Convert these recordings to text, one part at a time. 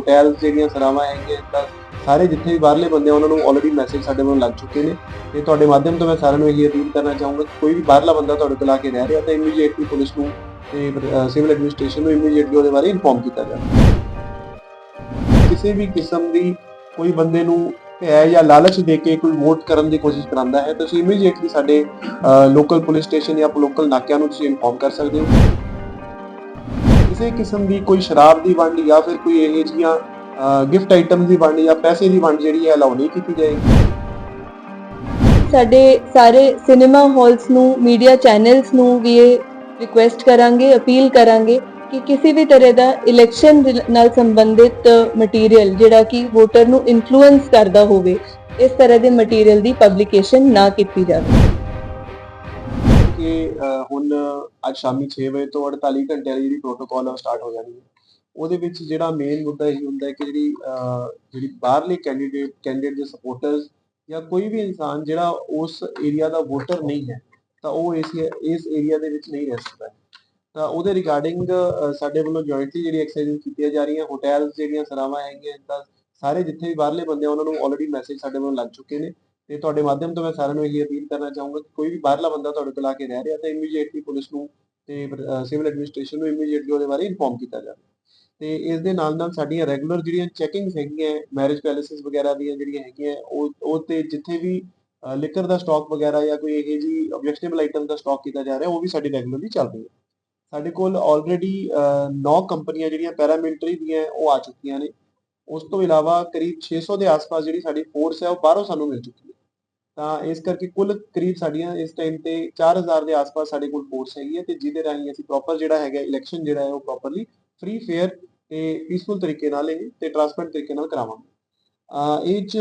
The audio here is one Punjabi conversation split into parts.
ਹੋਟਲਸ ਜਿਹੜੀਆਂ ਸਰਾਵਾਂ ਹੈਗੀਆਂ, ਤਾਂ ਸਾਰੇ ਜਿੱਥੇ ਵੀ ਬਾਹਰਲੇ ਬੰਦੇ ਆ, ਉਹਨਾਂ ਨੂੰ ਆਲਰੇਡੀ ਮੈਸੇਜ ਸਾਡੇ ਵੱਲੋਂ ਲੱਗ ਚੁੱਕੇ ਨੇ। ਤੇ ਤੁਹਾਡੇ ਮਾਧਿਅਮ ਤੋਂ ਮੈਂ ਸਾਰਿਆਂ ਨੂੰ ਇਹੀ ਅਪੀਲ ਕਰਨਾ ਚਾਹੂੰਗਾ ਕਿ ਕੋਈ ਵੀ ਬਾਹਰਲਾ ਬੰਦਾ ਤੁਹਾਡੇ ਕੋਲ ਆ ਕੇ ਰਹਿ ਰਿਹਾ, ਤਾਂ ਇਮੀਡੀਏਟਲੀ ਪੁਲਿਸ ਨੂੰ ਤੇ ਸਿਵਲ ਐਡਮਿਨਿਸਟ੍ਰੇਸ਼ਨ ਨੂੰ ਇਮੀਡੀਏਟਲੀ ਉਹਦੇ ਬਾਰੇ ਇਨਫੋਰਮ ਕੀਤਾ ਜਾਵੇ। ਕਿਸੇ ਵੀ ਕਿਸਮ ਦੀ ਕੋਈ ਬੰਦੇ ਨੂੰ ਹੈ ਜਾਂ ਲਾਲਚ ਦੇ ਕੇ ਕੋਈ ਵੋਟ ਕਰਨ ਦੀ ਕੋਸ਼ਿਸ਼ ਕਰਾਂਦਾ ਹੈ ਤਾਂ ਤੁਸੀਂ ਇਮੀਡੀਏਟਲੀ ਸਾਡੇ ਲੋਕਲ ਪੁਲਿਸ ਸਟੇਸ਼ਨ ਜਾਂ ਲੋਕਲ ਨਾਕਿਆਂ ਨੂੰ ਤੁਸੀਂ ਇਨਫੋਰਮ ਕਰ ਸਕਦੇ ਹੋ। ਕਿਸੇ ਕਿਸਮ ਦੀ ਕੋਈ ਸ਼ਰਾਬ ਦੀ ਵੰਡ ਜਾਂ ਫਿਰ ਕੋਈ ਇਹ ਜਿਹੀਆਂ ਗਿਫਟ ਆਈਟਮ ਦੀ ਵੰਡ ਜਾਂ ਪੈਸੇ ਦੀ ਵੰਡ ਜਿਹੜੀ ਹੈ ਅਲਾਉ ਨਹੀਂ ਕੀਤੀ ਜਾਏਗੀ। ਸਾਡੇ ਸਾਰੇ ਸਿਨੇਮਾ ਹਾਲਸ ਨੂੰ ਮੀਡੀਆ ਚੈਨਲਸ ਨੂੰ ਵੀ ਇਹ ਰਿਕੁਐਸਟ ਕਰਾਂਗੇ ਅਪੀਲ ਕਰਾਂਗੇ ਕਿ ਕਿਸੇ ਵੀ ਤਰ੍ਹਾਂ ਦਾ ਇਲੈਕਸ਼ਨ ਨਾਲ ਸੰਬੰਧਿਤ ਮਟੀਰੀਅਲ ਜਿਹੜਾ ਕਿ ਵੋਟਰ ਨੂੰ ਇਨਫਲੂਐਂਸ ਕਰਦਾ ਹੋਵੇ, ਇਸ ਤਰ੍ਹਾਂ ਦੇ ਮਟੀਰੀਅਲ ਦੀ ਪਬਲੀਕੇਸ਼ਨ ਨਾ ਕੀਤੀ ਜਾਵੇ। ਕਿ ਹੁਣ ਅੱਜ ਸ਼ਾਮੀ 6 ਵਜੇ ਤੋਂ 48 ਘੰਟੇ ਵਾਲੀ ਜਿਹੜੀ ਪ੍ਰੋਟੋਕਾਲ ਆ ਸਟਾਰਟ ਹੋ ਜਾਣੀ ਹੈ। ਉਹਦੇ ਵਿੱਚ ਜਿਹੜਾ ਮੇਨ ਮੁੱਦਾ ਇਹ ਹੁੰਦਾ ਹੈ ਕਿ ਜਿਹੜੀ ਜਿਹੜੀ ਬਾਹਰਲੇ ਕੈਂਡੀਡੇਟ ਕੈਂਡੀਡੇਟ ਦੇ ਸਪੋਰਟਰਸ ਜਾਂ ਕੋਈ ਵੀ ਇਨਸਾਨ ਜਿਹੜਾ ਉਸ ਏਰੀਆ ਦਾ ਵੋਟਰ ਨਹੀਂ ਹੈ, ਤਾਂ ਉਹ ਇਸ ਇਸ ਏਰੀਆ ਦੇ ਵਿੱਚ ਨਹੀਂ ਰਹਿ ਸਕਦਾ। ਤਾਂ ਉਹਦੇ ਰਿਗਾਰਡਿੰਗ ਸਾਡੇ ਵੱਲੋਂ ਜੁਆਇੰਟਲੀ ਜਿਹੜੀ ਐਕਸਰਸਾਈਜ਼ ਕੀਤੀਆਂ ਜਾ ਰਹੀਆਂ ਹੋਟਲਸ ਜਿਹੜੀਆਂ, ਸਰਾਵਾਂ ਹੈਗੀਆਂ ਤਾਂ ਸਾਰੇ ਜਿੱਥੇ ਵੀ ਬਾਹਰਲੇ ਬੰਦੇ ਆ, ਉਹਨਾਂ ਨੂੰ ਆਲਰੇਡੀ ਮੈਸੇਜ ਸਾਡੇ ਵੱਲੋਂ ਲੱਗ ਚੁੱਕੇ ਨੇ। ਤੇ ਤੁਹਾਡੇ ਮਾਧਿਅਮ ਤੋਂ ਮੈਂ ਸਾਰਿਆਂ ਨੂੰ ਇਹੀ ਅਪੀਲ ਕਰਨਾ ਚਾਹੂੰਗਾ ਕਿ ਕੋਈ ਵੀ ਬਾਹਰਲਾ ਬੰਦਾ ਤੁਹਾਡੇ ਕੋਲ ਆ ਕੇ ਰਹਿ ਰਿਹਾ ਤਾਂ ਇਮੀਡੀਏਟਲੀ ਪੁਲਿਸ ਨੂੰ ਤੇ ਸਿਵਲ ਐਡਮਿਨਿਸਟ੍ਰੇਸ਼ਨ ਨੂੰ ਇਮੀਡੀਏਟਲੀ ਉਹਦੇ ਬਾਰੇ ਇਨਫੋਰਮ ਕੀਤਾ ਜਾਵੇ। ਤੇ ਇਸ ਦੇ ਨਾਲ ਨਾਲ ਸਾਡੀਆਂ ਰੈਗੂਲਰ ਜਿਹੜੀਆਂ ਚੈਕਿੰਗਸ ਹੈਗੀਆਂ ਮੈਰਿਜ ਪੈਲੇਸਿਸ ਵਗੈਰਾ ਦੀਆਂ ਜਿਹੜੀਆਂ ਹੈਗੀਆਂ, ਉਹ ਉਹ ਤੇ ਜਿੱਥੇ ਵੀ ਲਿਕਰ ਦਾ ਸਟਾਕ ਵਗੈਰਾ ਜਾਂ ਕੋਈ ਇਹ ਜੀ ਆਬਜੈਕਟੀਵਲ ਆਈਟਮ ਦਾ ਸਟਾਕ ਕੀਤਾ ਜਾ ਰਿਹਾ, ਉਹ ਵੀ ਸਾਡੀ ਰੈਗੂਲਰਲੀ ਚੱਲ ਰਹੀ ਹੈ। ਸਾਡੇ ਕੋਲ ਆਲਰੇਡੀ 9 ਕੰਪਨੀਆਂ ਜਿਹੜੀਆਂ ਪੈਰਾਮਿਲਟਰੀ ਦੀਆਂ ਉਹ ਆ ਚੁੱਕੀਆਂ ਨੇ। ਉਸ ਤੋਂ ਇਲਾਵਾ ਕਰੀਬ 600 ਦੇ ਆਸ-ਪਾਸ ਜਿਹੜੀ ਸਾਡੀ ਫੋਰਸ ਹੈ, ਉਹ ਬਾਹਰੋਂ ਸਾਨੂੰ ਮਿਲ ਚੁੱਕੀ ਤਾਂ ਇਸ ਕਰਕੇ ਕੁੱਲ ਕਰੀਬ ਸਾਡੀਆਂ ਇਸ ਟਾਈਮ ਤੇ 4000 ਦੇ ਆਸ-ਪਾਸ ਸਾਡੇ ਕੋਲ ਫੋਰਸ ਹੈਗੀ ਹੈ ਤੇ ਜਿਹਦੇ ਰਾਹੀਂ ਅਸੀਂ ਪ੍ਰੋਪਰ ਜਿਹੜਾ ਹੈਗਾ ਇਲੈਕਸ਼ਨ ਜਿਹੜਾ ਹੈ ਉਹ ਪ੍ਰੋਪਰਲੀ ਫ੍ਰੀ ਫੇਅਰ ਤੇ ਪੀਸਫੁਲ ਤਰੀਕੇ ਨਾਲ ਇਹ ਤੇ ਟ੍ਰਾਂਸਪੇਰੈਂਟ ਤਰੀਕੇ ਨਾਲ ਕਰਾਵਾਂਗੇ। ਇਹ ਚ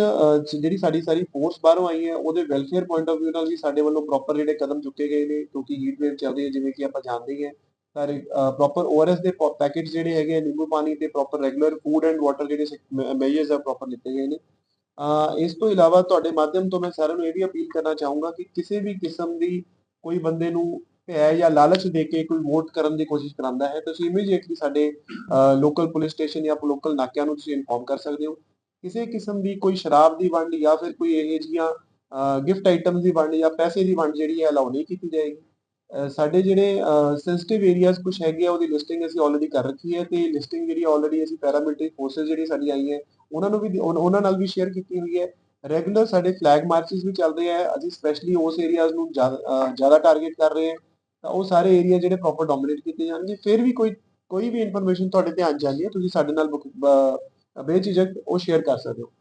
ਜਿਹੜੀ ਸਾਡੀ ਸਾਰੀ ਫੋਰਸ ਬਾਹਰੋਂ ਆਈ ਹੈ ਉਹਦੇ ਵੈਲਫੇਅਰ ਪੁਆਇੰਟ ਆਫ View ਨਾਲ ਵੀ ਸਾਡੇ ਵੱਲੋਂ ਪ੍ਰੋਪਰ ਜਿਹੜੇ ਕਦਮ ਚੁੱਕੇ ਗਏ ਨੇ ਕਿਉਂਕਿ ਹੀਟ ਵੇਵ ਚੱਲ ਰਹੀ ਹੈ ਜਿਵੇਂ ਕਿ ਆਪਾਂ ਜਾਣਦੇ ਹੀ ਹਾਂ। ਸਾਰੇ ਪ੍ਰੋਪਰ ORS ਦੇ ਪੈਕੇਜ ਜਿਹੜੇ ਹੈਗੇ ਆ, ਨਿੰਬੂ ਪਾਣੀ ਤੇ proper regular food and water ਜਿਹੜੇ ਮੇਜਰਸ ਆ ਪ੍ਰੋਪਰ ਲਿੱਤੇ ਗਏ ਨੇ। ਇਸ ਤੋਂ ਇਲਾਵਾ ਤੁਹਾਡੇ ਮਾਧਿਅਮ ਤੋਂ ਮੈਂ ਸਾਰਿਆਂ ਨੂੰ ਇਹ ਵੀ ਅਪੀਲ ਕਰਨਾ ਚਾਹੂੰਗਾ ਕਿ ਕਿਸੇ ਵੀ ਕਿਸਮ ਦੀ ਕੋਈ ਬੰਦੇ ਨੂੰ ਭੈ ਜਾਂ ਲਾਲਚ ਦੇ ਕੇ ਕੋਈ ਵੋਟ ਕਰਨ ਦੀ ਕੋਸ਼ਿਸ਼ ਕਰਾਂਦਾ ਹੈ, ਤੁਸੀਂ ਇਮੀਡੀਏਟਲੀ ਸਾਡੇ ਲੋਕਲ ਪੁਲਿਸ ਸਟੇਸ਼ਨ ਜਾਂ ਲੋਕਲ ਨਾਕਿਆਂ ਨੂੰ ਤੁਸੀਂ ਇਨਫੋਰਮ ਕਰ ਸਕਦੇ ਹੋ। ਕਿਸੇ ਕਿਸਮ ਦੀ ਕੋਈ ਸ਼ਰਾਬ ਦੀ ਵੰਡ ਜਾਂ ਫਿਰ ਕੋਈ ਇਹ ਜਿਹੀਆਂ ਗਿਫਟ ਆਈਟਮਸ ਦੀ ਵੰਡ ਜਾਂ ਪੈਸੇ ਦੀ ਵੰਡ ਜਿਹੜੀ ਹੈ ਅਲਾਉ ਨਹੀਂ ਕੀਤੀ ਜਾਏਗੀ। ਸਾਡੇ ਜਿਹੜੇ ਸੈਂਸਿਟਿਵ ਏਰੀਆਜ਼ ਕੁਝ ਹੈਗੇ ਆ, ਉਹਦੀ ਲਿਸਟਿੰਗ ਅਸੀਂ ਆਲਰੇਡੀ ਕਰ ਰੱਖੀ ਹੈ ਤੇ ਲਿਸਟਿੰਗ ਜਿਹੜੀ ਆਲਰੇਡੀ ਅਸੀਂ ਪੈਰਾਮਿਲਟਰੀ ਫੋਰਸਸ ਜਿਹੜੀ ਸਾਡੀ ਆਈ ਹੈ ਉਹਨਾਂ ਨੂੰ ਵੀ ਉਨ- ਉਹਨਾਂ ਨਾਲ ਵੀ ਸ਼ੇਅਰ ਕੀਤੀ ਹੋਈ ਹੈ। ਰੈਗੂਲਰ ਸਾਡੇ ਫਲੈਗ ਮਾਰਚਸ ਵੀ ਚੱਲਦੇ ਆ ਅਸੀਂ ਸਪੈਸ਼ਲੀ ਉਸ ਏਰੀਆਜ਼ ਨੂੰ ਜ਼ਿਆਦਾ ਜ਼ਿਆਦਾ ਟਾਰਗੇਟ ਕਰ ਰਹੇ ਹਾਂ। ਤਾਂ ਉਹ ਸਾਰੇ ਏਰੀਆ ਜਿਹੜੇ ਪ੍ਰੋਪਰ ਡੋਮੀਨੇਟ ਕੀਤੇ ਜਾਣਗੇ। ਫਿਰ ਵੀ ਕੋਈ ਕੋਈ ਵੀ ਇਨਫੋਰਮੇਸ਼ਨ ਤੁਹਾਡੇ ਧਿਆਨ ਚ ਆਉਂਦੀ ਹੈ, ਤੁਸੀਂ ਸਾਡੇ ਨਾਲ ਬੁਕ- ਬ- ਬੇਝਿਜਕ ਉਹ ਸ਼ੇਅਰ ਕਰ ਸਕਦੇ ਹੋ।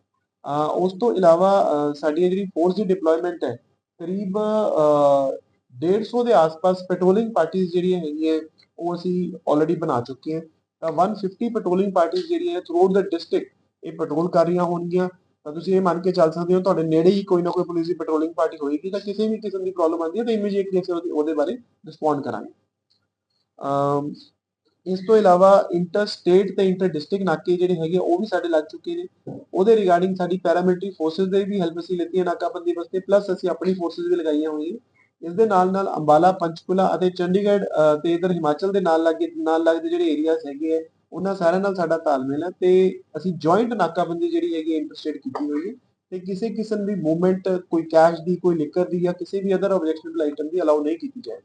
ਉਸ ਤੋਂ ਇਲਾਵਾ, ਅਹ ਸਾਡੀ ਜਿਹੜੀ ਫੋਰਸ ਦੀ ਡਿਪਲੋਇਮੈਂਟ ਹੈ, ਕਰੀਬ, ਅਹ 150 ਦੇ ਆਸ-ਪਾਸ ਪੈਟਰੋਲਿੰਗ ਪਾਰਟੀਆਂ ਜਿਹੜੀਆਂ ਹੈਗੀਆਂ, ਉਹ ਅਸੀਂ ਆਲਰੇਡੀ ਬਣਾ ਚੁੱਕੇ ਹਾਂ। ਤਾਂ 150 ਪੈਟਰੋਲਿੰਗ ਪਾਰਟੀਆਂ ਜਿਹੜੀਆਂ ਥਰੂ ਆਊਟ ਦਾ ਡਿਸਟ੍ਰਿਕਟ ਇਹ ਪੈਟਰੋਲ ਕਰ ਰਹੀਆਂ ਹੋਣਗੀਆਂ ਤਾਂ ਤੁਸੀਂ ਇਹ ਮੰਨ ਕੇ ਚੱਲ ਸਕਦੇ ਹੋ ਤੁਹਾਡੇ ਨੇੜੇ ਹੀ ਕੋਈ ਨਾ ਕੋਈ ਪੁਲਿਸ ਦੀ ਪੈਟਰੋਲਿੰਗ ਪਾਰਟੀ ਹੋਏਗੀ ਤਾਂ ਕਿਸੇ ਵੀ ਕਿਸਮ ਦੀ ਪ੍ਰੋਬਲਮ ਆਉਂਦੀ ਹੈ ਤਾਂ ਇਮੀਡੀਏਟਲੀ ਅਸੀਂ ਉਹਦੇ- ਬਾਰੇ ਰਿਸਪੌਂਡ ਕਰਾਂਗੇ। ਇਸ ਤੋਂ ਇਲਾਵਾ ਇੰਟਰ ਸਟੇਟ ਤੇ ਇੰਟਰ ਡਿਸਟ੍ਰਿਕਟ ਨਾਕੇ ਜਿਹੜੇ ਹੈਗੇ ਉਹ ਵੀ ਸਾਡੇ ਲੱਗ ਚੁੱਕੇ ਨੇ। ਉਹਦੇ ਰਿਗਾਰਡਿੰਗ ਸਾਡੀ ਪੈਰਾਮਿਲਟਰੀ ਫੋਰਸਸ ਦੇ ਵੀ ਹੈਲਪ ਅਸੀਂ ਲਿੱਤੀ ਹੈ ਨਾਕਾਬੰਦੀ ਵਾਸਤੇ ਪਲੱਸ ਅਸੀਂ ਆਪਣੀ ਫੋਰਸਸ ਵੀ ਲਗਾਈਆਂ ਹੋਈਆਂ ਇਸ ਦੇ ਨਾਲ ਨਾਲ ਅੰਬਾਲਾ ਪੰਚਕੁਲਾ ਅਤੇ ਚੰਡੀਗੜ੍ਹ ਅਹ, ਤੇ ਇਧਰ ਹਿਮਾਚਲ ਦੇ ਨਾਲ ਲੱਗੇ ਨਾਲ ਲੱਗਦੇ ਜਿਹੜੇ ਏਰੀਆਜ਼ ਹੈਗੇ ਆ ਉਹਨਾਂ ਸਾਰਿਆਂ ਨਾਲ ਸਾਡਾ ਤਾਲਮੇਲ ਹੈ ਤੇ ਅਸੀਂ ਜੁਆਇੰਟ ਨਾਕਾਬੰਦੀ ਜਿਹੜੀ ਹੈਗੀ ਇੰਟਰਸਟੇਟ ਕੀਤੀ ਹੋਈ ਹੈ ਤੇ ਕਿਸੇ ਕਿਸਮ ਦੀ ਮੂਵਮੈਂਟ ਕੋਈ ਕੈਸ਼ ਦੀ, ਕੋਈ ਲਿਕਰ ਦੀ ਜਾਂ ਕਿਸੇ ਵੀ ਅਦਰ ਆਬਜੈਕਟੀਵਲ ਆਈਟਮ ਦੀ ਅਲਾਉ ਨਹੀਂ ਕੀਤੀ ਜਾਏ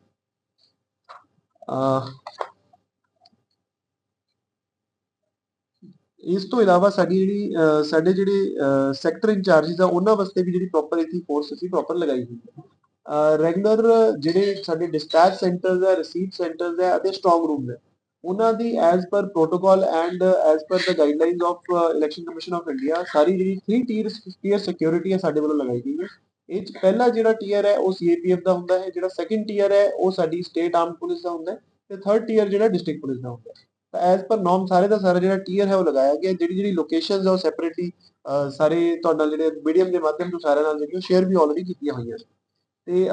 ਇਸ ਤੋਂ ਇਲਾਵਾ ਸਾਡੀ ਜਿਹੜੀ ਸਾਡੇ ਜਿਹੜੇ ਸੈਕਟਰ ਇੰਚਾਰਜਿਸ ਆ ਉਹਨਾਂ ਵਾਸਤੇ ਵੀ ਜਿਹੜੀ ਪ੍ਰੋਪਰ ਇਥੀ ਫੋਰਸ ਅਸੀਂ ਪ੍ਰੋਪਰ ਲਗਾਈ ਹੋਈ ਹੈ। ਰੈਗੂਲਰ ਜਿਹੜੇ ਸਾਡੇ ਡਿਸਪੈਚ ਸੈਂਟਰਸ ਹੈ ਰਿਸੀਟ ਸੈਂਟਰਸ ਹੈ ਅਤੇ ਸਟਰੋਂਗ ਰੂਮਸ ਹੈ। ਉਹਨਾਂ ਦੀ as per protocol and as per the guidelines of election commission of India ਸਾਰੀ ਜਿਹੜੀ 3 ਟੀਅਰ ਟੀਅਰ ਸਿਕਿਉਰਿਟੀ ਹੈ ਸਾਡੇ ਵੱਲੋਂ ਲਗਾਈ ਗਈ ਹੈ। ਇਹ 'ਚ ਪਹਿਲਾ ਜਿਹੜਾ ਟੀਅਰ ਹੈ, ਉਹ ਸੀਏਪੀਐਫ ਦਾ ਹੁੰਦਾ ਹੈ, ਜਿਹੜਾ ਸੈਕੰਡ ਟੀਅਰ ਹੈ, ਉਹ ਸਾਡੀ ਸਟੇਟ ਆਰਮ ਪੁਲਿਸ ਦਾ ਹੁੰਦਾ ਹੈ ਤੇ ਥਰਡ ਟੀਅਰ ਜਿਹੜਾ ਡਿਸਟ੍ਰਿਕਟ ਪੁਲਿਸ ਦਾ ਹੁੰਦਾ ਹੈ। ਤਾਂ ਐਜ਼ ਪਰ ਨਾਰਮ ਸਾਰੇ ਦਾ ਸਾਰਾ ਜਿਹੜਾ ਟੀਅਰ ਹੈ, ਉਹ ਲਗਾਇਆ ਗਿਆ। ਜਿਹੜੀ ਜਿਹੜੀ ਲੋਕੇਸ਼ਨਸ ਆ, ਉਹ ਸੈਪਰੇਟਲੀ ਸਾਰੇ ਤੁਹਾਡਾ ਜਿਹੜੇ ਮੀਡੀਅਮ ਦੇ ਮਾਧਿਅਮ ਤੋਂ ਸਾਰਿਆਂ ਨਾਲ ਜਿਹੜੀ ਸ਼ੇਅਰ ਵੀ ਆਲਰੇਡੀ ਕੀਤੀਆਂ ਹੋਈਆਂ ਨੇ। ਤੇ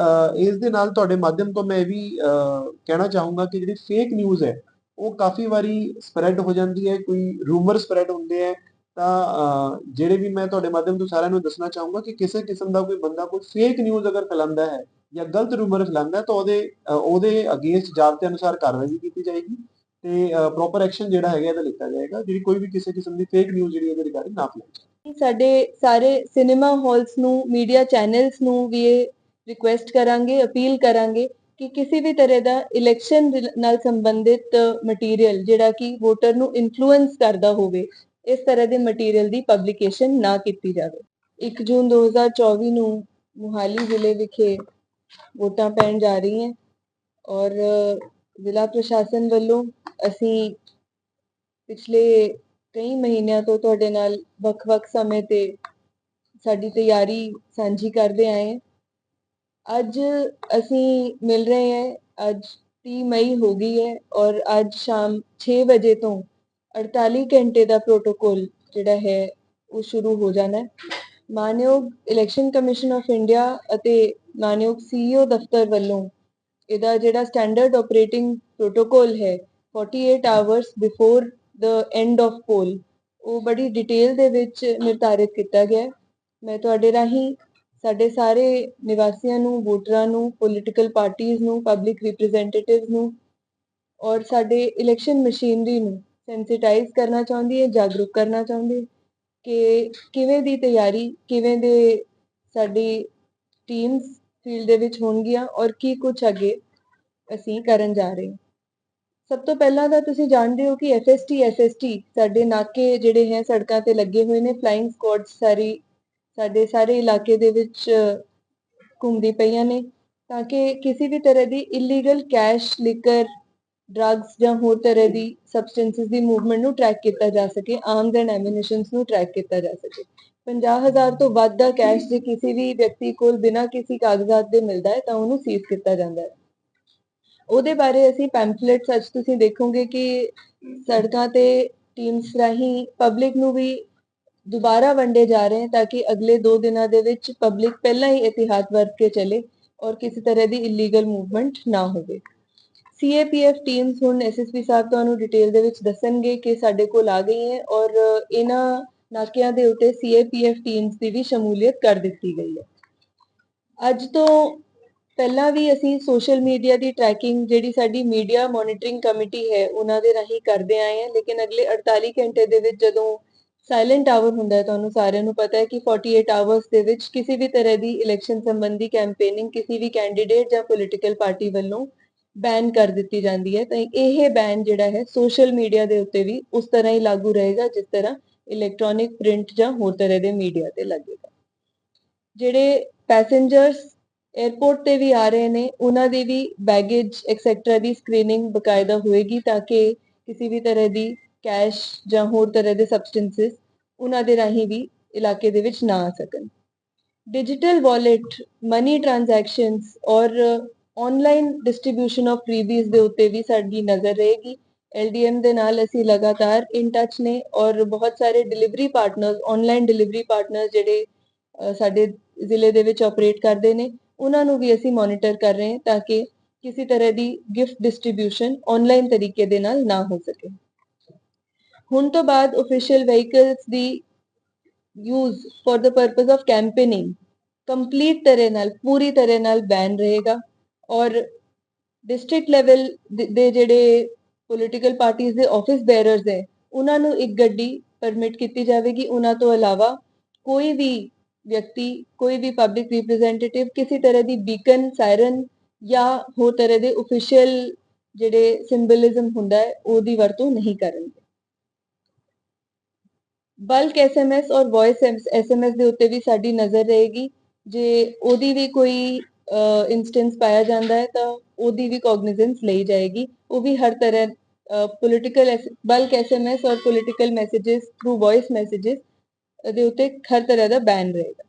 ਇਸ ਦੇ ਨਾਲ ਤੁਹਾਡੇ ਮਾਧਿਅਮ ਤੋਂ ਮੈਂ ਇਹ ਵੀ ਕਹਿਣਾ ਚਾਹੂੰਗਾ ਕਿ ਜਿਹੜੀ ਫੇਕ ਨਿਊਜ਼ ਹੈ ਉਹ ਕਾਫੀ ਵਾਰੀ ਸਪਰੈਡ ਹੋ ਜਾਂਦੀ ਹੈ, ਕੋਈ ਰੂਮਰ ਸਪਰੈਡ ਹੁੰਦੇ ਹੈ, ਤਾਂ ਜਿਹੜੇ ਵੀ ਮੈਂ ਤੁਹਾਡੇ ਮਾਧਿਅਮ ਤੋਂ ਸਾਰਿਆਂ ਨੂੰ ਦੱਸਣਾ ਚਾਹੂੰਗਾ ਕਿ ਕਿਸੇ ਕਿਸਮ ਦਾ ਕੋਈ ਬੰਦਾ ਕੋਈ ਫੇਕ ਨਿਊਜ਼ ਅਗਰ ਫੈਲਾਉਂਦਾ ਹੈ ਜਾਂ ਗਲਤ ਰੂਮਰ ਫੈਲਾਉਂਦਾ ਹੈ, ਤਾਂ ਉਹਦੇ ਉਹਦੇ ਅਗੇਂਸਟ ਜਾਬਤੇ ਅਨੁਸਾਰ ਕਾਰਵਾਈ ਕੀਤੀ ਜਾਏਗੀ ਤੇ ਪ੍ਰੋਪਰ ਐਕਸ਼ਨ ਜਿਹੜਾ ਹੈਗਾ ਇਹਦਾ ਲਿੱਤਾ ਜਾਏਗਾ, ਜਿਹੜੀ ਕੋਈ ਵੀ ਕਿਸੇ ਕਿਸਮ ਦੀ ਫੇਕ ਨਿਊਜ਼ ਜਿਹੜੀ ਉਹਦੇ ਰਿਗਾਰਡਿੰਗ ਨਾ ਫੈਲਾਈ ਸਾਡੇ ਸਾਰੇ ਸਿਨੇਮਾ ਹਾਲਸ ਨੂੰ ਮੀਡੀਆ ਚੈਨਲਸ ਨੂੰ ਵੀ ਇਹ ਰਿਕੁਐਸਟ ਕਰਾਂਗੇ ਅਪੀਲ ਕਰਾਂਗੇ ਕਿ ਕਿਸੇ ਵੀ ਤਰ੍ਹਾਂ ਦਾ ਇਲੈਕਸ਼ਨ ਨਾਲ ਸੰਬੰਧਿਤ ਮਟੀਰੀਅਲ ਜਿਹੜਾ ਕਿ ਵੋਟਰ ਨੂੰ ਇਨਫਲੂਐਂਸ ਕਰਦਾ ਹੋਵੇ, ਇਸ ਤਰ੍ਹਾਂ ਦੇ ਮਟੀਰੀਅਲ ਦੀ ਪਬਲੀਕੇਸ਼ਨ ਨਾ ਕੀਤੀ ਜਾਵੇ। 1 ਜੂਨ 2024 ਨੂੰ ਮੁਹਾਲੀ ਜ਼ਿਲ੍ਹੇ ਵਿਖੇ ਵੋਟਾਂ ਪੈਣ ਜਾ ਰਹੀਆਂ ਔਰ ਜ਼ਿਲ੍ਹਾ ਪ੍ਰਸ਼ਾਸਨ ਵੱਲੋਂ ਅਸੀਂ ਪਿਛਲੇ ਕਈ ਮਹੀਨਿਆਂ ਤੋਂ ਤੁਹਾਡੇ ਨਾਲ ਵੱਖ-ਵੱਖ ਸਮੇਂ ਤੇ ਸਾਡੀ ਤਿਆਰੀ ਸਾਂਝੀ ਕਰਦੇ ਆਏ ਹਾਂ ਅੱਜ ਅਸੀਂ ਮਿਲ ਰਹੇ ਹਾਂ, ਅੱਜ 30 ਮਈ ਹੋ ਗਈ ਹੈ ਔਰ ਅੱਜ ਸ਼ਾਮ 6 ਵਜੇ ਤੋਂ 48 ਘੰਟੇ ਦਾ ਪ੍ਰੋਟੋਕੋਲ ਜਿਹੜਾ ਹੈ, ਉਹ ਸ਼ੁਰੂ ਹੋ ਜਾਣਾ ਹੈ। ਮਾਨਯੋਗ ਇਲੈਕਸ਼ਨ ਕਮਿਸ਼ਨ ਆਫ ਇੰਡੀਆ ਅਤੇ ਮਾਨਯੋਗ ਸੀਈਓ ਦਫ਼ਤਰ ਵੱਲੋਂ ਇਹਦਾ ਜਿਹੜਾ ਸਟੈਂਡਰਡ ਆਪਰੇਟਿੰਗ ਪ੍ਰੋਟੋਕੋਲ ਹੈ 48 hours before the end of poll ਉਹ ਬੜੀ ਡਿਟੇਲ ਦੇ ਵਿੱਚ ਨਿਰਧਾਰਿਤ ਕੀਤਾ ਗਿਆ ਮੈਂ ਤੁਹਾਡੇ ਰਾਹੀਂ ਸਾਡੇ ਸਾਰੇ ਨਿਵਾਸੀਆਂ ਨੂੰ, ਵੋਟਰਾਂ ਨੂੰ ਪੋਲੀਟੀਕਲ ਪਾਰਟੀਆਂ ਨੂੰ ਪਬਲਿਕ ਰਿਪਰੈਜ਼ੈਂਟੇਟਿਵਸ ਨੂੰ ਔਰ ਸਾਡੇ ਇਲੈਕਸ਼ਨ ਮਸ਼ੀਨਰੀ ਨੂੰ ਸੈਂਸਿਟਾਈਜ਼ ਕਰਨਾ ਚਾਹੁੰਦੀ ਹੈ, ਜਾਗਰੂਕ ਕਰਨਾ ਚਾਹੁੰਦੀ ਹੈ ਕਿ ਕਿਵੇਂ ਦੀ ਤਿਆਰੀ, ਕਿਵੇਂ ਦੇ ਸਾਡੀ ਟੀਮਸ ਫੀਲਡ ਦੇ ਵਿੱਚ ਹੋਣਗੀਆਂ ਔਰ ਕੀ ਕੁਝ ਅੱਗੇ ਅਸੀਂ ਕਰਨ ਜਾ ਰਹੇ ਹਾਂ। ਸਭ ਤੋਂ ਪਹਿਲਾਂ ਤਾਂ ਤੁਸੀਂ ਜਾਣਦੇ ਹੋ ਕਿ ਐਫਐਸਟੀ ਐਸਐਸਟੀ ਸਾਡੇ ਨਾਕੇ ਜਿਹੜੇ ਹੈ ਸੜਕਾਂ ਤੇ ਲੱਗੇ ਹੋਏ ਨੇ ਫਲਾਈਂਗ ਸਕੁਆਡਸ ਸਾਰੀ ਸਾਡੇ ਸਾਰੇ ਇਲਾਕੇ ਦੇ ਵਿੱਚ ਘੁੰਮਦੀ ਪਈਆਂ ਨੇ ਤਾਂ ਕਿ ਕਿਸੇ ਵੀ ਤਰ੍ਹਾਂ ਦੀ ਇਲੀਗਲ ਕੈਸ਼ ਲਿਕਰ ਡਰੱਗਸ ਜਾਂ ਹੋਰ ਤਰ੍ਹਾਂ ਦੀ ਸਬਸਟੈਂਸਸ ਦੀ ਮੂਵਮੈਂਟ ਨੂੰ ਟਰੈਕ ਕੀਤਾ ਜਾ ਸਕੇ ਆਰਮਸ ਐਂਡ ਐਮੂਨੀਸ਼ਨਸ ਨੂੰ ਟਰੈਕ ਕੀਤਾ ਜਾ ਸਕੇ। 50000 ਤੋਂ ਵੱਧ ਦਾ ਕੈਸ਼ ਜੇ ਕਿਸੇ ਵੀ ਵਿਅਕਤੀ ਕੋਲ ਬਿਨਾਂ ਕਿਸੇ ਕਾਗਜ਼ਾਤ ਦੇ ਮਿਲਦਾ ਹੈ ਤਾਂ ਉਹਨੂੰ ਸੀਜ਼ ਕੀਤਾ ਜਾਂਦਾ ਹੈ। ਉਹਦੇ ਬਾਰੇ ਅਸੀਂ ਪੈਂਫਲੇਟਸ ਅੱਜ ਤੁਸੀਂ ਦੇਖੋਗੇ ਕਿ ਸੜਕਾਂ ਤੇ ਟੀਮਸ ਰਾਹੀਂ ਪਬਲਿਕ ਨੂੰ ਵੀ ਦੁਬਾਰਾ ਵੰਡੇ ਜਾ ਰਹੇ ਹਨ ਤਾਂ ਕਿ ਅਗਲੇ 2 ਦਿਨਾਂ ਦੇ ਵਿੱਚ ਪਬਲਿਕ ਪਹਿਲਾਂ ਹੀ ਇਤਿਹਾਦ ਵਰਤ ਕੇ ਚੱਲੇ ਔਰ ਕਿਸੇ ਤਰ੍ਹਾਂ ਦੀ ਇਲੀਗਲ ਮੂਵਮੈਂਟ ਨਾ ਹੋਵੇ। ਸੀਏਪੀਐਫ ਟੀਮਸ ਹੁਣ ਐਸਐਸਪੀ ਸਾਹਿਬ ਤੁਹਾਨੂੰ ਡਿਟੇਲ ਦੇ ਵਿੱਚ ਦੱਸਣਗੇ ਕਿ ਸਾਡੇ ਕੋਲ ਆ ਗਈ ਹੈ ਔਰ ਇਹਨਾਂ ਨਾਕਿਆਂ ਦੇ ਉੱਤੇ ਸੀਏਪੀਐਫ ਟੀਮਸ ਦੀ ਵੀ ਸ਼ਮੂਲੀਅਤ ਕਰ ਦਿੱਤੀ ਗਈ ਹੈ। ਅੱਜ ਤੋਂ ਪਹਿਲਾਂ ਵੀ ਅਸੀਂ ਸੋਸ਼ਲ ਮੀਡੀਆ ਦੀ ਟਰੈਕਿੰਗ ਜਿਹੜੀ ਸਾਡੀ ਮੀਡੀਆ ਮੋਨੀਟਰਿੰਗ ਕਮੇਟੀ ਹੈ, ਉਹਨਾਂ ਦੇ ਰਾਹੀਂ ਕਰਦੇ ਆਏ ਹਾਂ, ਲੇਕਿਨ ਅਗਲੇ 48 ਘੰਟੇ ਦੇ ਵਿੱਚ ਜਦੋਂ ਸਾਇਲੈਂਟ ਆਵਰ ਹੁੰਦਾ ਹੈ ਤੁਹਾਨੂੰ ਸਾਰਿਆਂ ਨੂੰ ਪਤਾ ਹੈ ਕਿ 48 ਆਵਰਸ ਦੇ ਵਿੱਚ ਕਿਸੇ ਵੀ ਤਰ੍ਹਾਂ ਦੀ ਇਲੈਕਸ਼ਨ ਸੰਬੰਧੀ ਕੈਂਪੇਨਿੰਗ ਕਿਸੇ ਵੀ ਕੈਂਡੀਡੇਟ ਜਾਂ ਪੋਲੀਟੀਕਲ ਪਾਰਟੀ ਵੱਲੋਂ ਬੈਨ ਕਰ ਦਿੱਤੀ ਜਾਂਦੀ ਹੈ, ਤਾਂ ਇਹ ਬੈਨ ਜਿਹੜਾ ਹੈ ਸੋਸ਼ਲ ਮੀਡੀਆ ਦੇ ਉੱਤੇ ਵੀ ਉਸ ਤਰ੍ਹਾਂ ਹੀ ਲਾਗੂ ਰਹੇਗਾ, ਜਿਸ ਤਰ੍ਹਾਂ ਇਲੈਕਟ੍ਰੋਨਿਕ ਪ੍ਰਿੰਟ ਜਾਂ ਹੋਰ ਤਰ੍ਹਾਂ ਦੇ ਮੀਡੀਆ ਤੇ ਲੱਗੇਗਾ। ਜਿਹੜੇ ਪੈਸੇਂਜਰਸ 에어ਪੋਰਟ ਤੇ ਵੀ ਆ ਰਹੇ ਨੇ, ਉਹਨਾਂ ਦੀ ਵੀ ਬੈਗੇਜ ਐਕਸੈਟਰਾ ਦੀ ਸਕਰੀਨਿੰਗ ਬਕਾਇਦਾ ਹੋਏਗੀ ਤਾਂ ਕਿ ਕਿਸੇ ਵੀ ਤਰ੍ਹਾਂ ਦੀ ਕੈਸ਼ ਜਾਂ ਹੋਰ ਤਰ੍ਹਾਂ ਦੇ ਸਬਸਟੈਂਸਸ ਉਹਨਾਂ ਦੇ ਰਾਹੀਂ ਵੀ ਇਲਾਕੇ ਦੇ ਵਿੱਚ ਨਾ ਆ ਸਕਣ। ਡਿਜੀਟਲ ਵਾਲਟ ਮਨੀ ਟ੍ਰਾਂਜੈਕਸ਼ਨਸ ਔਰ ਆਨਲਾਈਨ ਡਿਸਟ੍ਰੀਬਿਊਸ਼ਨ ਆਫ ਫ੍ਰੀਬੀਜ਼ ਦੇ ਉੱਤੇ ਵੀ ਸਾਡੀ ਨਜ਼ਰ ਰਹੇਗੀ। ਐਲਡੀਐਮ ਦੇ ਨਾਲ ਅਸੀਂ ਲਗਾਤਾਰ ਇਨ ਟੱਚ ਨੇ ਔਰ ਬਹੁਤ ਸਾਰੇ delivery partners online delivery partners ਜਿਹੜੇ ਸਾਡੇ ਜ਼ਿਲ੍ਹੇ ਦੇ ਵਿੱਚ ਆਪਰੇਟ ਕਰਦੇ ਨੇ, ਉਹਨਾਂ ਨੂੰ ਵੀ ਅਸੀਂ ਮੋਨੀਟਰ ਕਰ ਰਹੇ ਹਾਂ ਤਾਂ ਕਿ ਕਿਸੇ ਤਰ੍ਹਾਂ ਦੀ ਗਿਫਟ ਡਿਸਟ੍ਰੀਬਿਊਸ਼ਨ ਆਨਲਾਈਨ ਤਰੀਕੇ ਦੇ ਨਾਲ ਨਾ ਹੋ ਸਕੇ। ਹੁਣ ਤੋਂ ਬਾਅਦ official vehicles the use for the purpose of campaigning complete ਤਰ੍ਹਾਂ ਨਾਲ, ਪੂਰੀ ਤਰ੍ਹਾਂ ਨਾਲ ਬੈਨ ਰਹੇਗਾ ਔਰ ਡਿਸਟ੍ਰਿਕਟ ਲੈਵਲ ਦੇ ਜਿਹੜੇ ਪੋਲੀਟੀਕਲ ਪਾਰਟੀਆਂ ਦੇ ਆਫਿਸ ਬੈਰਰਸ ਹੈ, ਉਹਨਾਂ ਨੂੰ ਇੱਕ ਗੱਡੀ ਪਰਮਿਟ ਕੀਤੀ ਜਾਵੇਗੀ। ਉਹਨਾਂ ਤੋਂ ਇਲਾਵਾ ਕੋਈ ਵੀ ਵਿਅਕਤੀ, ਕੋਈ ਵੀ ਪਬਲਿਕ ਰਿਪਰੈਜ਼ੈਂਟੇਟਿਵ ਕਿਸੇ ਤਰ੍ਹਾਂ ਦੀ ਬੀਕਨ ਸਾਇਰਨ ਜਾਂ ਹੋਰ ਤਰ੍ਹਾਂ ਦੇ ਅਫੀਸ਼ੀਅਲ ਜਿਹੜੇ ਸਿੰਬਲਿਜ਼ਮ ਹੁੰਦਾ ਹੈ, ਉਹਦੀ ਵਰਤੋਂ ਨਹੀਂ ਕਰਨਗੇ। ਬਲਕ ਐਸਐਮਐਸ ਔਰ ਵੌਇਸ ਐਸਐਮਐਸ ਦੇ ਉੱਤੇ ਵੀ ਸਾਡੀ ਨਜ਼ਰ ਰਹੇਗੀ। ਜੇ ਉਹਦੀ ਵੀ ਕੋਈ ਇਨਸਟੈਂਸ ਪਾਇਆ ਜਾਂਦਾ ਹੈ, ਤਾਂ ਉਹਦੀ ਵੀ ਕੌਗਨਿਜ਼ੈਂਸ ਲਈ ਜਾਏਗੀ। ਉਹ ਵੀ ਹਰ ਤਰ੍ਹਾਂ ਪੋਲਿਟੀਕਲ ਬਲਕ ਐਸਐਮਐਸ ਔਰ political messages through voice messages ਦੇ ਉੱਤੇ ਹਰ ਤਰ੍ਹਾਂ ਦਾ ਬੈਨ ਰਹੇਗਾ।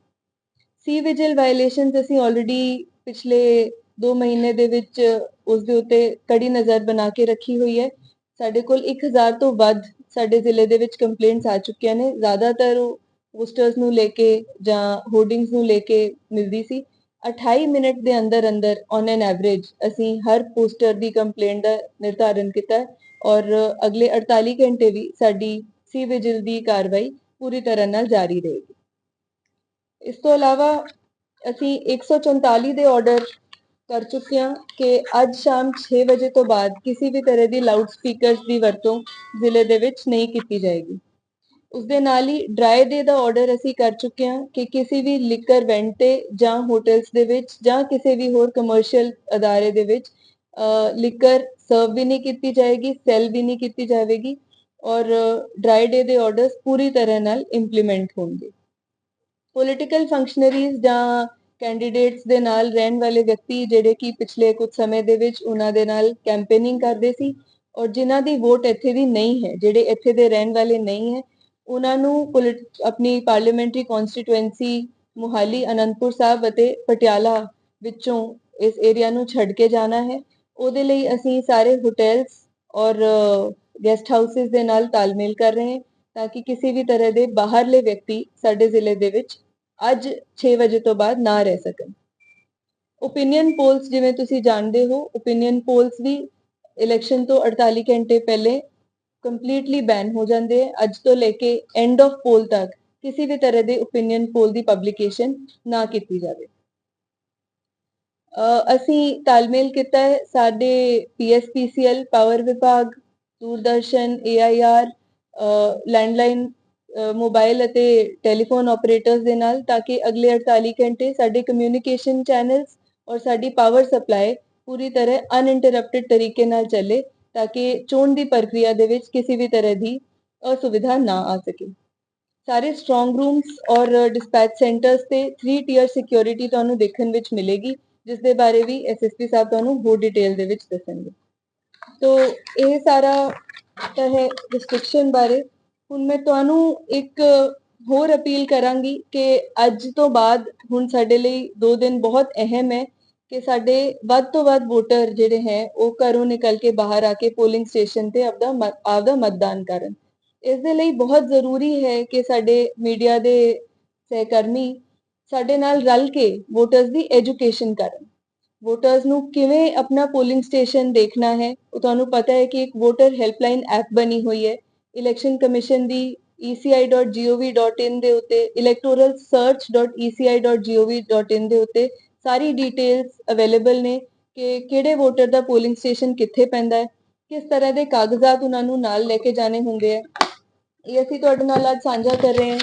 ਸੀ ਵਿਜਲ ਵਾਇਲੇਸ਼ਨ ਅਸੀਂ ਆਲਰੇਡੀ ਪਿਛਲੇ 2 ਮਹੀਨੇ ਦੇ ਵਿੱਚ ਉਸ ਦੇ ਉੱਤੇ ਕੜੀ ਨਜ਼ਰ ਬਣਾ ਕੇ ਰੱਖੀ ਹੋਈ ਹੈ। ਸਾਡੇ ਕੋਲ 1000 ਤੋਂ ਵੱਧ ਸਾਡੇ ਜ਼ਿਲ੍ਹੇ ਦੇ ਵਿੱਚ ਕੰਪਲੇਂਟਸ ਆ ਚੁੱਕੀਆਂ ਨੇ। ਜ਼ਿਆਦਾਤਰ ਪੋਸਟਰਸ ਨੂੰ ਲੈ ਕੇ ਜਾਂ ਹੋਰਡਿੰਗਸ ਨੂੰ ਲੈ ਕੇ ਮਿਲਦੀ ਸੀ। 28 ਮਿੰਟ ਦੇ ਅੰਦਰ ਅੰਦਰ ਔਨ ਐਨ ਐਵਰੇਜ ਅਸੀਂ ਹਰ ਪੋਸਟਰ ਦੀ ਕੰਪਲੇਂਟ ਦਾ ਨਿਰਧਾਰਨ ਕੀਤਾ ਔਰ ਅਗਲੇ 48 ਘੰਟੇ ਵੀ ਸਾਡੀ ਸੀ ਵਿਜਿਲ ਦੀ ਕਾਰਵਾਈ ਪੂਰੀ ਤਰ੍ਹਾਂ ਨਾਲ ਜਾਰੀ ਰਹੇਗੀ। ਇਸ ਤੋਂ ਇਲਾਵਾ ਅਸੀਂ 144 ਦੇ ਆਰਡਰ ਕਰ ਚੁੱਕੇ ਹਾਂ ਕਿ ਅੱਜ ਸ਼ਾਮ 6 ਵਜੇ ਤੋਂ ਬਾਅਦ ਕਿਸੇ ਵੀ ਤਰ੍ਹਾਂ ਦੀ ਲਾਊਡ ਸਪੀਕਰਸ ਦੀ ਵਰਤੋਂ ਜ਼ਿਲ੍ਹੇ ਦੇ ਵਿੱਚ ਨਹੀਂ ਕੀਤੀ ਜਾਏਗੀ। ਉਸ ਦੇ ਨਾਲ ਹੀ ਡਰਾਈ ਡੇ ਦਾ ਆਰਡਰ ਅਸੀਂ ਕਰ ਚੁੱਕੇ ਹਾਂ ਕਿ ਕਿਸੇ ਵੀ ਲਿਕਰ ਵੈਂਟ ਤੇ ਜਾਂ ਹੋਟਲਸ ਦੇ ਵਿੱਚ ਜਾਂ ਕਿਸੇ ਵੀ ਹੋਰ ਕਮਰਸ਼ੀਅਲ ਅਦਾਰੇ ਦੇ ਵਿੱਚ ਲਿਕਰ ਸਰਵ ਵੀ ਨਹੀਂ ਕੀਤੀ ਜਾਏਗੀ ਸੈਲ ਵੀ ਨਹੀਂ ਕੀਤੀ ਜਾਵੇਗੀ ਔਰ ਡਰਾਈ ਡੇ ਦੇ ਆਰਡਰਸ ਪੂਰੀ ਤਰ੍ਹਾਂ ਨਾਲ ਇੰਪਲੀਮੈਂਟ ਹੋਣਗੇ। ਪੋਲੀਟੀਕਲ ਫੰਕਸ਼ਨਰੀਜ਼ ਜਾਂ ਕੈਂਡੀਡੇਟਸ ਦੇ ਨਾਲ ਰਹਿਣ ਵਾਲੇ ਵਿਅਕਤੀ ਜਿਹੜੇ ਕਿ ਪਿਛਲੇ ਕੁਝ ਸਮੇਂ ਦੇ ਵਿੱਚ ਉਹਨਾਂ ਦੇ ਨਾਲ ਕੈਂਪੇਨਿੰਗ ਕਰਦੇ ਸੀ ਔਰ ਜਿਨ੍ਹਾਂ ਦੀ ਵੋਟ ਇੱਥੇ ਦੀ ਨਹੀਂ ਹੈ, ਜਿਹੜੇ ਇੱਥੇ ਦੇ ਰਹਿਣ ਵਾਲੇ ਨਹੀਂ ਹੈ, ਉਹਨਾਂ ਨੂੰ ਪੋਲਿਟ- ਆਪਣੀ ਪਾਰਲੀਮੈਂਟਰੀ ਕਨਸਟੀਟੂਐਂਸੀ ਮੁਹਾਲੀ, ਅਨੰਦਪੁਰ ਸਾਹਿਬ ਅਤੇ ਪਟਿਆਲਾ ਵਿੱਚੋਂ ਇਸ ਏਰੀਆ ਨੂੰ ਛੱਡ ਕੇ ਜਾਣਾ ਹੈ। ਉਹਦੇ ਲਈ ਅਸੀਂ ਸਾਰੇ ਹੋਟਲਸ ਔਰ ਗੈਸਟ ਹਾਊਸਸ ਦੇ ਨਾਲ ਤਾਲਮੇਲ ਕਰ ਰਹੇ ਹਾਂ ਤਾਂ ਕਿ ਕਿਸੇ ਵੀ ਤਰ੍ਹਾਂ ਦੇ ਬਾਹਰਲੇ ਵਿਅਕਤੀ ਸਾਡੇ ਜ਼ਿਲ੍ਹੇ ਦੇ ਵਿੱਚ ਅੱਜ 6 ਵਜੇ ਤੋਂ ਬਾਅਦ ਨਾ ਰਹਿ ਸਕਣ। ਓਪੀਨੀਅਨ ਪੋਲਸ ਜਿਵੇਂ ਤੁਸੀਂ ਜਾਣਦੇ ਹੋ ਓਪੀਨੀਅਨ ਪੋਲਸ ਵੀ ਇਲੈਕਸ਼ਨ ਤੋਂ 48 ਘੰਟੇ ਪਹਿਲੇ ਕੰਪਲੀਟਲੀ ਬੈਨ ਹੋ ਜਾਂਦੇ ਹੈ ਅੱਜ ਤੋਂ ਲੈ ਕੇ ਐਂਡ ਆਫ ਪੋਲ ਤੱਕ ਕਿਸੇ ਵੀ ਤਰ੍ਹਾਂ ਦੇ ਓਪੀਨੀਅਨ ਪੋਲ ਦੀ ਪਬਲੀਕੇਸ਼ਨ ਨਾ ਕੀਤੀ ਜਾਵੇ। ਅਸੀਂ ਤਾਲਮੇਲ ਕੀਤਾ ਹੈ। ਸਾਡੇ ਪੀਐਸਪੀਸੀਐਲ ਪਾਵਰ ਵਿਭਾਗ ਦੂਰਦਰਸ਼ਨ ਏਆਈਆਰ ਲੈਂਡਲਾਈਨ ਮੋਬਾਈਲ ਅਤੇ ਟੈਲੀਫੋਨ ਆਪਰੇਟਰਸ ਦੇ ਨਾਲ ਤਾਂ ਕਿ ਅਗਲੇ 48 ਘੰਟੇ ਸਾਡੇ ਕਮਿਊਨੀਕੇਸ਼ਨ ਚੈਨਲਸ ਔਰ ਸਾਡੀ ਪਾਵਰ ਸਪਲਾਈ ਪੂਰੀ ਤਰ੍ਹਾਂ ਅਨਇੰਟਰਪਟਡ ਤਰੀਕੇ ਨਾਲ ਚੱਲੇ ਤਾਂ ਕਿ ਚੋਣ ਦੀ ਪ੍ਰਕਿਰਿਆ ਦੇ ਵਿੱਚ ਕਿਸੇ ਵੀ ਤਰ੍ਹਾਂ ਦੀ ਅਸੁਵਿਧਾ ਨਾ ਆ ਸਕੇ। ਸਾਰੇ ਸਟਰੋਂਗ ਰੂਮਸ ਔਰ ਡਿਸਪੈਚ ਸੈਂਟਰਸ ਤੇ 3 ਟੀਅਰ ਸਿਕਿਉਰਿਟੀ ਤੁਹਾਨੂੰ ਦੇਖਣ ਵਿੱਚ ਮਿਲੇਗੀ ਜਿਸ ਦੇ ਬਾਰੇ ਵੀ ਐਸਐਸਪੀ ਸਾਹਿਬ ਤੁਹਾਨੂੰ ਹੋਰ ਡਿਟੇਲ ਦੇ ਵਿੱਚ ਦੱਸਣਗੇ। ਤੋ ਇਹ ਸਾਰਾ ਤਾਂ ਹੈ ਰਿਸਟ੍ਰਿਕਸ਼ਨ ਬਾਰੇ। ਹੁਣ ਮੈਂ ਤੁਹਾਨੂੰ ਇੱਕ ਹੋਰ ਅਪੀਲ ਕਰਾਂਗੀ ਕਿ ਅੱਜ ਤੋਂ ਬਾਅਦ ਹੁਣ ਸਾਡੇ ਲਈ 2 ਦਿਨ ਬਹੁਤ ਅਹਿਮ ਹੈ ਕਿ ਸਾਡੇ ਵੱਧ ਤੋਂ ਵੱਧ ਵੋਟਰ ਜਿਹੜੇ ਹੈ ਉਹ ਘਰੋਂ ਨਿਕਲ ਕੇ ਬਾਹਰ ਆ ਕੇ ਪੋਲਿੰਗ ਸਟੇਸ਼ਨ ਤੇ ਆਪਦਾ ਮਤ- ਆਪਦਾ ਮਤਦਾਨ ਕਰਨ। ਇਸ ਦੇ ਲਈ ਬਹੁਤ ਜ਼ਰੂਰੀ ਹੈ ਕਿ ਸਾਡੇ ਮੀਡੀਆ ਦੇ ਸਹਿਕਰਮੀ ਸਾਡੇ ਨਾਲ ਰਲ ਕੇ ਵੋਟਰਸ ਦੀ ਐਜੂਕੇਸ਼ਨ ਕਰਨ। ਵੋਟਰਸ ਨੂੰ ਕਿਵੇਂ ਆਪਣਾ ਪੋਲਿੰਗ ਸਟੇਸ਼ਨ ਦੇਖਣਾ ਹੈ, ਉਹ ਤੁਹਾਨੂੰ ਪਤਾ ਹੈ ਕਿ ਇੱਕ ਵੋਟਰ ਹੈਲਪਲਾਈਨ ਐਪ ਬਣੀ ਹੋਈ ਹੈ। ਇਲੈਕਸ਼ਨ ਕਮਿਸ਼ਨ ਦੀ eci.gov.in ਦੇ ਉੱਤੇ electoralsearch.eci.gov.in ਦੇ ਉੱਤੇ ਸਾਰੀ ਡਿਟੇਲਸ ਅਵੇਲੇਬਲ ਨੇ ਕਿ ਕਿਹੜੇ ਵੋਟਰ ਦਾ ਪੋਲਿੰਗ ਸਟੇਸ਼ਨ ਕਿੱਥੇ ਪੈਂਦਾ ਹੈ, ਕਿਸ ਤਰ੍ਹਾਂ ਦੇ ਕਾਗਜ਼ਾਤ ਉਹਨਾਂ ਨੂੰ ਨਾਲ ਲੈ ਕੇ ਜਾਣੇ ਹੁੰਦੇ ਆ ਇਹ ਅਸੀਂ ਤੁਹਾਡੇ ਨਾਲ ਅੱਜ ਸਾਂਝਾ ਕਰ ਰਹੇ ਹਾਂ।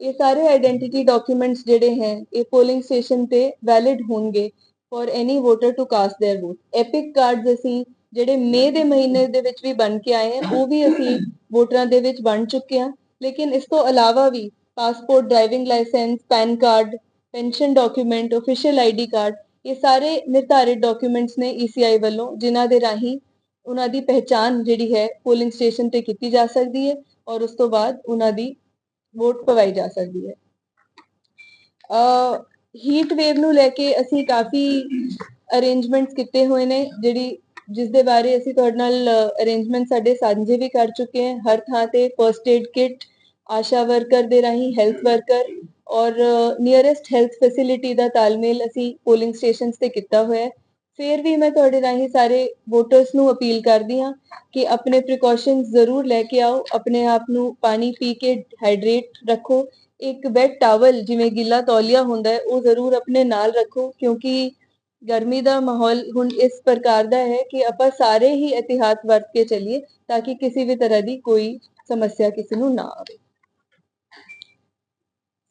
ਇਹ ਸਾਰੇ ਆਇਡੈਂਟੀਟੀ ਡਾਕੂਮੈਂਟਸ ਜਿਹੜੇ ਹੈ, ਇਹ ਪੋਲਿੰਗ ਸਟੇਸ਼ਨ ਤੇ ਵੈਲਿਡ ਹੋਣਗੇ for any voter to cast their vote EPIC cards ਅਸੀਂ ਜਿਹੜੇ ਮਈ ਦੇ ਮਹੀਨੇ ਦੇ ਵਿੱਚ ਵੀ ਬਣ ਕੇ ਆਏ ਆ ਉਹ ਵੀ ਅਸੀਂ ਵੋਟਰਾਂ ਦੇ ਵਿੱਚ ਵੰਡ ਚੁੱਕੇ ਹਾਂ। ਲੇਕਿਨ ਇਸ ਤੋਂ ਇਲਾਵਾ ਵੀ passport, driving licence, PAN card, pension document official ID card, ਇਹ ਸਾਰੇ ਨਿਰਧਾਰਿਤ ਡਾਕੂਮੈਂਟਸ ਨੇ ECI ਵੱਲੋਂ, ਜਿਨ੍ਹਾਂ ਦੇ ਰਾਹੀਂ ਉਹਨਾਂ ਦੀ ਪਹਿਚਾਨ ਜਿਹੜੀ ਹੈ, ਪੋਲਿੰਗ ਸਟੇਸ਼ਨ ਤੇ ਕੀਤੀ ਜਾ ਸਕਦੀ ਹੈ ਔਰ ਉਸ ਤੋਂ ਬਾਅਦ ਉਹਨਾਂ ਦੀ ਵੋਟ ਪਵਾਈ ਜਾ ਸਕਦੀ ਹੈ। ਅ ਹੀਟ ਵੇਵ ਨੂੰ ਲੈ ਕੇ ਅਸੀਂ ਕਾਫੀ ਅਰੇਂਜਮੈਂਟਸ ਕੀਤੇ ਹੋਏ ਨੇ, ਜਿਹੜੀ ਜਿਸ ਦੇ ਬਾਰੇ ਅਸੀਂ ਤੁਹਾਡੇ ਨਾਲ ਅਰੇਂਜਮੈਂਟ ਸਾਡੇ ਸਾਂਝੇ ਵੀ ਕਰ ਚੁੱਕੇ ਹਾਂ। ਹਰ ਥਾਂ ਤੇ first aid kit ASHA worker ਦੇ ਰਾਹੀਂ ਹੈਲਥ ਵਰਕਰ ਔਰ ਨੀਅਰੈਸਟ ਹੈਲਥ ਫੈਸਿਲਿਟੀ ਦਾ ਤਾਲਮੇਲ ਅਸੀਂ ਪੋਲਿੰਗ ਸਟੇਸ਼ਨਸ ਤੇ ਕੀਤਾ ਹੋਇਆ ਹੈ। ਫਿਰ ਵੀ ਮੈਂ ਤੁਹਾਡੇ ਰਾਹੀਂ ਸਾਰੇ ਵੋਟਰਸ ਨੂੰ ਅਪੀਲ ਕਰਦੀ ਹਾਂ ਕਿ ਆਪਣੇ ਪ੍ਰੀਕਾਸ਼ਨਸ ਜ਼ਰੂਰ ਲੈ ਕੇ ਆਓ। ਆਪਣੇ ਆਪ ਨੂੰ ਪਾਣੀ ਪੀ ਕੇ ਹਾਈਡਰੇਟ ਰੱਖੋ। ਇੱਕ ਵੈਟ ਟਾਵਲ ਜਿਵੇਂ ਗਿੱਲਾ ਤੌਲੀਆ ਹੁੰਦਾ ਹੈ, ਉਹ ਜ਼ਰੂਰ ਆਪਣੇ ਨਾਲ ਰੱਖੋ ਕਿਉਂਕਿ ਗਰਮੀ ਦਾ ਮਾਹੌਲ ਹੁਣ ਇਸ ਪ੍ਰਕਾਰ ਦਾ ਹੈ ਕਿ ਆਪਾਂ ਸਾਰੇ ਹੀ ਇਤਿਹਾਸ ਵਰਤ ਕੇ ਚੱਲੀਏ ਤਾਂ ਕਿ ਕਿਸੇ ਵੀ ਤਰ੍ਹਾਂ ਦੀ ਕੋਈ ਸਮੱਸਿਆ ਕਿਸੇ ਨੂੰ ਨਾ ਆਵੇ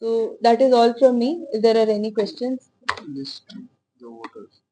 So, that is all from me. If there are any questions. list, the voters